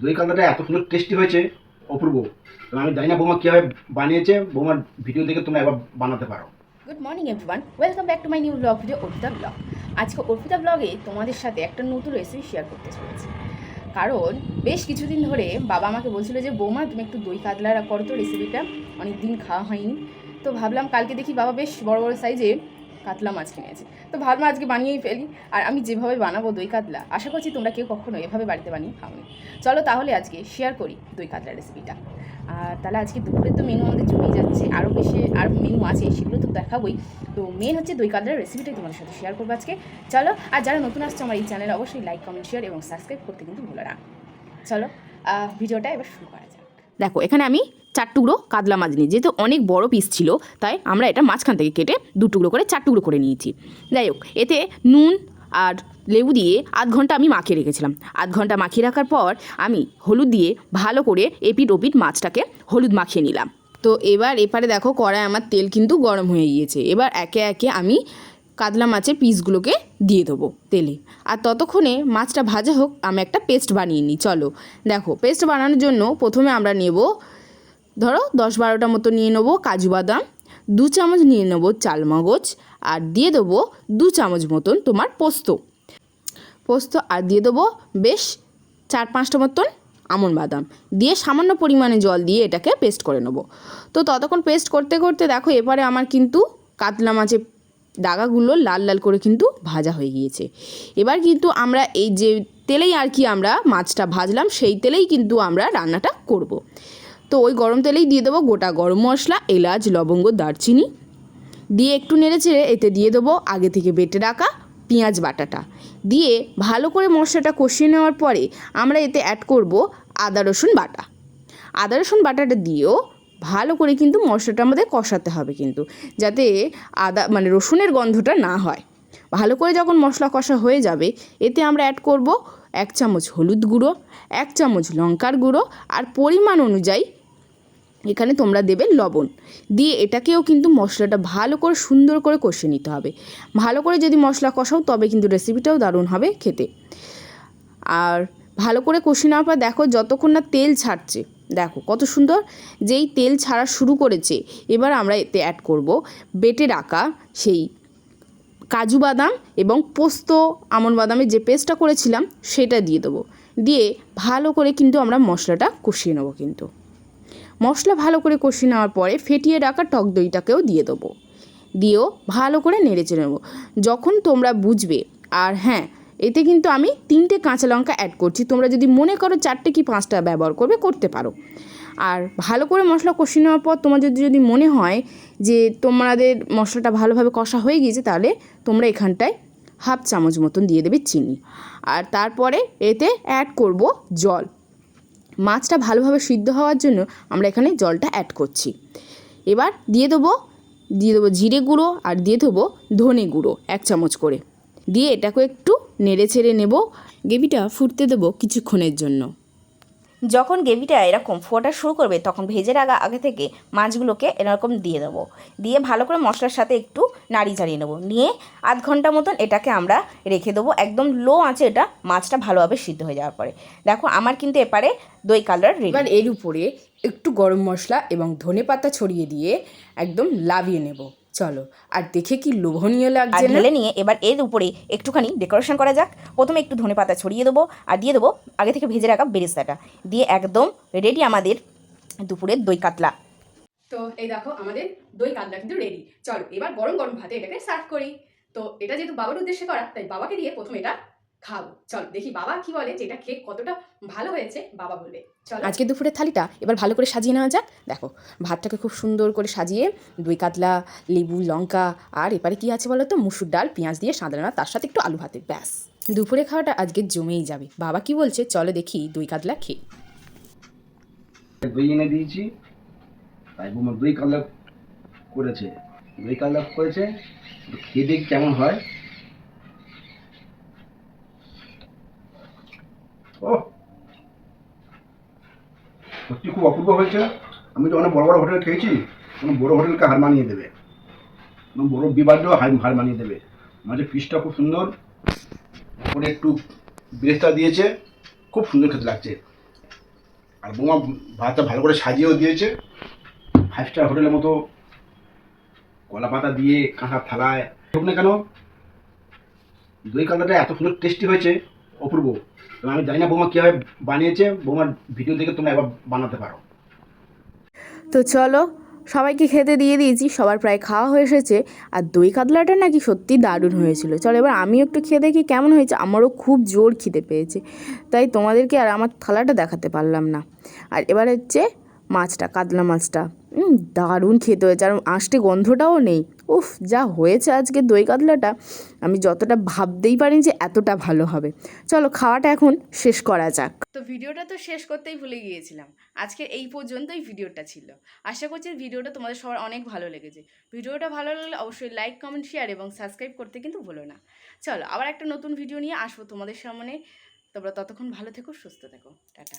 দই কাতলাটা এত সুন্দর টেস্টি হয়েছে, অপূর্ব। আমি জানি না বৌমা কীভাবে বানিয়েছে, বৌমার ভিডিও দেখে তোমরা এবার বানাতে পারো। Good morning everyone welcome back to my new vlog video Arpita vlog আজকে অর্পিতা ব্লগে তোমাদের সাথে একটা নতুন রেসিপি শেয়ার করতে চলেছি। কারণ বেশ কিছুদিন ধরে বাবা আমাকে বলছিল যে, বৌমা, তুমি একটু দই কাতলা করো তো রেসিপিটা অনেক দিন খাওয়া হয়নি। তো ভাবলাম, কালকে দেখি বাবা বেশ বড় বড় সাইজে কাতলা মাছ কিনেছে। তো ভাবলাম আজকে বানিয়েই ফেলি, আর আমি যেভাবে বানাবো দই কাতলা, আশা করছি তোমরা কেউ কখনো এভাবে বাড়িতে বানিয়ে খাওনি। চলো তাহলে আজকে শেয়ার করি দই কাতলা রেসিপিটা আর তাহলে আজকে দুপুরে তো মেনু আমাদের জমেই যাচ্ছে আরও বেশি, আর মেনু আছে, সেগুলো তো দেখাবোই। তো মেন হচ্ছে দই কাতলার রেসিপিটাই তোমাদের সাথে শেয়ার করব আজকে। চলো, আর যারা নতুন আসছে আমার এই চ্যানেলে অবশ্যই লাইক কমেন্ট শেয়ার এবং সাবস্ক্রাইব করতে কিন্তু ভুলো না। চলো ভিডিওটা এবার শুরু করা যাক। দেখো, এখানে আমি চার টুকরো কাতলা মাছ নিই যেহেতু অনেক বড় পিস ছিল, তাই আমরা এটা মাঝখান থেকে কেটে দু টুকরো করে, চার টুকরো করে নিয়েছি। যাই হোক, এতে নুন আর লেবু দিয়ে আধ ঘণ্টা আমি মাখিয়ে রেখেছিলাম। আধ ঘণ্টা মাখিয়ে রাখার পর আমি হলুদ দিয়ে ভালো করে এপিট ওপিট মাছটাকে হলুদ মাখিয়ে নিলাম। তো এবার এপারে দেখো কড়ায় আমার তেল কিন্তু গরম হয়ে গিয়েছে। এবার একে একে আমি কাতলা মাছের পিসগুলোকে দিয়ে দেবো তেলে। আর ততক্ষণে মাছটা ভাজা হোক, আমি একটা পেস্ট বানিয়ে নিই, চলো। দেখো পেস্ট বানানোর জন্য প্রথমে আমরা নেব ধরো দশ বারোটা মতো নিয়ে নেব কাজু বাদাম, দু চামচ নিয়ে নেব চালমগজ আর দিয়ে দেবো দু চামচ মতন তোমার পোস্ত। পোস্ত আর দিয়ে দেবো বেশ চার পাঁচটা মতন আমন বাদাম। দিয়ে সামান্য পরিমাণে জল দিয়ে এটাকে পেস্ট করে নেব। তো ততক্ষণ পেস্ট করতে করতে দেখো এবারে আমার কিন্তু কাতলা মাছের দাগাগুলো লাল লাল করে কিন্তু ভাজা হয়ে গিয়েছে। এবার কিন্তু আমরা এই যে তেলেই আর কি আমরা মাছটা ভাজলাম সেই তেলেই কিন্তু আমরা রান্নাটা করব। তো ওই গরম তেলেই দিয়ে দেবো গোটা গরম মশলা, এলাচ, লবঙ্গ, দারচিনি। দিয়ে একটু নেড়ে চেড়ে এতে দিয়ে দেবো আগে থেকে বেটে রাখা পেঁয়াজ বাটাটা। দিয়ে ভালো করে মশলাটা কষিয়ে নেওয়ার পরে আমরা এতে অ্যাড করব আদা, রসুন বাটা। আদা, রসুন বাটাটা দিয়েও ভালো করে কিন্তু মশলাটা আমাদের কষাতে হবে কিন্তু, যাতে আদা মানে রসুনের গন্ধটা না হয়। ভালো করে যখন মশলা কষা হয়ে যাবে, এতে আমরা অ্যাড করব এক চামচ হলুদ গুঁড়ো, এক চামচ লঙ্কার গুঁড়ো আর পরিমাণ অনুযায়ী এখানে তোমরা দেবে লবণ। দিয়ে এটাকেও কিন্তু মশলাটা ভালো করে সুন্দর করে কষিয়ে নিতে হবে। ভালো করে যদি মশলা কষাও, তবে কিন্তু রেসিপিটাও দারুণ হবে খেতে। আর ভালো করে কষিয়ে নেওয়ার পর দেখো, যতক্ষণ না তেল ছাড়ছে, দেখো কত সুন্দর, যেই তেল ছাড়া শুরু করেছে, এবার আমরা এতে অ্যাড করব বেটে রাখা সেই কাজু বাদাম এবং পোস্ত, আমন বাদামের যে পেস্টটা করেছিলাম, সেটা দিয়ে দেবো। দিয়ে ভালো করে কিন্তু আমরা মশলাটা কষিয়ে নেব কিন্তু। মশলা ভালো করে কষিয়ে নেওয়ার পরে ফেটিয়ে রাখা টক দইটাকেও দিয়ে দেবো। দিয়েও ভালো করে নেড়ে চেড়ে নেব। যখন তোমরা বুঝবে, আর হ্যাঁ এতে কিন্তু আমি তিনটে কাঁচা লঙ্কা অ্যাড করছি, তোমরা যদি মনে করো চারটে কি পাঁচটা ব্যবহার করবে, করতে পারো। আর ভালো করে মশলা কষিয়ে নেওয়ার পর তোমাদের যদি মনে হয় যে তোমাদের মশলাটা ভালোভাবে কষা হয়ে গিয়েছে, তাহলে তোমরা এখানটায় হাফ চামচ মতন দিয়ে দেবে চিনি। আর তারপরে এতে অ্যাড করব জল। মাছটা ভালোভাবে সিদ্ধ হওয়ার জন্য আমরা এখানে জলটা অ্যাড করছি। এবার দিয়ে দেবো দিয়ে দেবো জিরে গুঁড়ো আর দিয়ে দেবো ধনে গুঁড়ো এক চামচ করে। দিয়ে এটাকে একটু নেড়ে ছেড়ে নেব। গ্রেভিটা ফুটতে দেবো কিছুক্ষণের জন্য। যখন গ্রেভিটা এরকম ফোটা শুরু করবে, তখন ভেজে রাখা আগে থেকে মাছগুলোকে এরকম দিয়ে দেবো। দিয়ে ভালো করে মশলার সাথে একটু নাড়ি চাড়িয়ে নেব। নিয়ে আধ ঘণ্টা মতন এটাকে আমরা রেখে দেবো। একদম লো আঁচে এটা মাছটা ভালোভাবে সিদ্ধ হয়ে যাওয়ার পরে। দেখো, আমার কিন্তু এপারে দই কালার রেডি এর উপরে একটু গরম মশলা এবং ধনে পাতা ছড়িয়ে দিয়ে একদম লাভিয়ে নেব। চলো আর দেখে কি লোভনীয় লাগছে ঢেলে নিয়ে এবার এর উপরে একটুখানি ডেকোরেশন করা যাক। প্রথমে একটু ধনে পাতা ছড়িয়ে দেবো আর দিয়ে দেবো আগে থেকে ভেজে রাখা বেরেস্তাটা। দিয়ে একদম রেডি আমাদের দুপুরের দই কাতলা। তো এই দেখো আমাদের দই কাতলা কিন্তু রেডি চলো এবার গরম গরম ভাতে এটাকে সার্ভ করি। তো এটা যেহেতু বাবার উদ্দেশ্যে করা তাই বাবাকে দিয়ে প্রথমে এটা খাব। চলো দেখি বাবা কি বলে যে এটা খেয়ে কতটা ভালো হয়েছে বাবা বলবে। চলো। আজকে দুপুরের থালিটা এবার ভালো করে সাজিয়ে নেওয়া যাক। দেখো ভাতটাকে খুব সুন্দর করে সাজিয়ে দই কাতলা লেবু লঙ্কা আর এপারে কি আছে বলো তো মুসুর ডাল পেঁয়াজ দিয়ে সাঁতরানো তার সাথে একটু আলু ভাতে ব্যাস। দুপুরে খাওয়াটা আজকে জমেই যাবে। বাবা কি বলছে? চলো দেখি দই কাতলা খেয়ে। দই এনে দিয়েছি। তাই বৌমা দই কাতলা করেছে। দই কাতলা করেছে। খেয়ে দেখি কেমন হয়। সত্যি খুব অপূর্ব হয়েছে। আমি তো অনেক বড় বড় হোটেল খেয়েছি কোনো বড় হোটেলকে হার মানিয়ে দেবে। বড় বিবাদেও হার মানিয়ে দেবে। মাঝে পিসটা খুব সুন্দর, ওপরে একটু বেরেস্তা দিয়েছে, খুব সুন্দর খেতে লাগছে। আর বোমা ভাতটা ভালো করে সাজিয়েও দিয়েছে। ফাইভ স্টার হোটেলের মতো কলা পাতা দিয়ে কাঁচা থালায়, হোক না কেন, দই কাঁদাটা এত সুন্দর টেস্টি হয়েছে। অপূর্ব। আমি জানি না বৌমা কীভাবে বানিয়েছে, বৌমার ভিডিও দেখে তোমরা এবার বানাতে পারো। তো চলো, সবাইকে খেতে দিয়ে দিয়েছি, সবার প্রায় খাওয়া হয়ে এসেছে। আর দই কাতলাটা নাকি সত্যি দারুণ হয়েছিল। চলো এবার আমিও একটু খেয়ে দেখি কেমন হয়েছে, আমারও খুব জোর খিদে পেয়েছে। তাই তোমাদেরকে আর আমার থালাটা দেখাতে পারলাম না। আর এবার হচ্ছে মাছটা, কাতলা মাছটা। দারুণ খেতে হয়েছে, আর আঁশটে গন্ধটাও নেই। উফ, যা হয়েছে আজকে দই কাতলাটা, আমি যতটা ভাবতেই পারিনি যে এতটা ভালো হবে। চলো, খাওয়াটা এখন শেষ করা যাক। তো ভিডিওটা তো শেষ করতেই ভুলে গিয়েছিলাম। আজকে এই পর্যন্তই ভিডিওটা ছিল। আশা করছি ভিডিওটা তোমাদের সবার অনেক ভালো লেগেছে। ভিডিওটা ভালো লাগলে অবশ্যই লাইক কমেন্ট শেয়ার এবং সাবস্ক্রাইব করতে কিন্তু ভুলো না। চলো, আবার একটা নতুন ভিডিও নিয়ে আসব তোমাদের সামনে। তোমরা ততক্ষণ ভালো থেকো, সুস্থ থেকো। টাটা।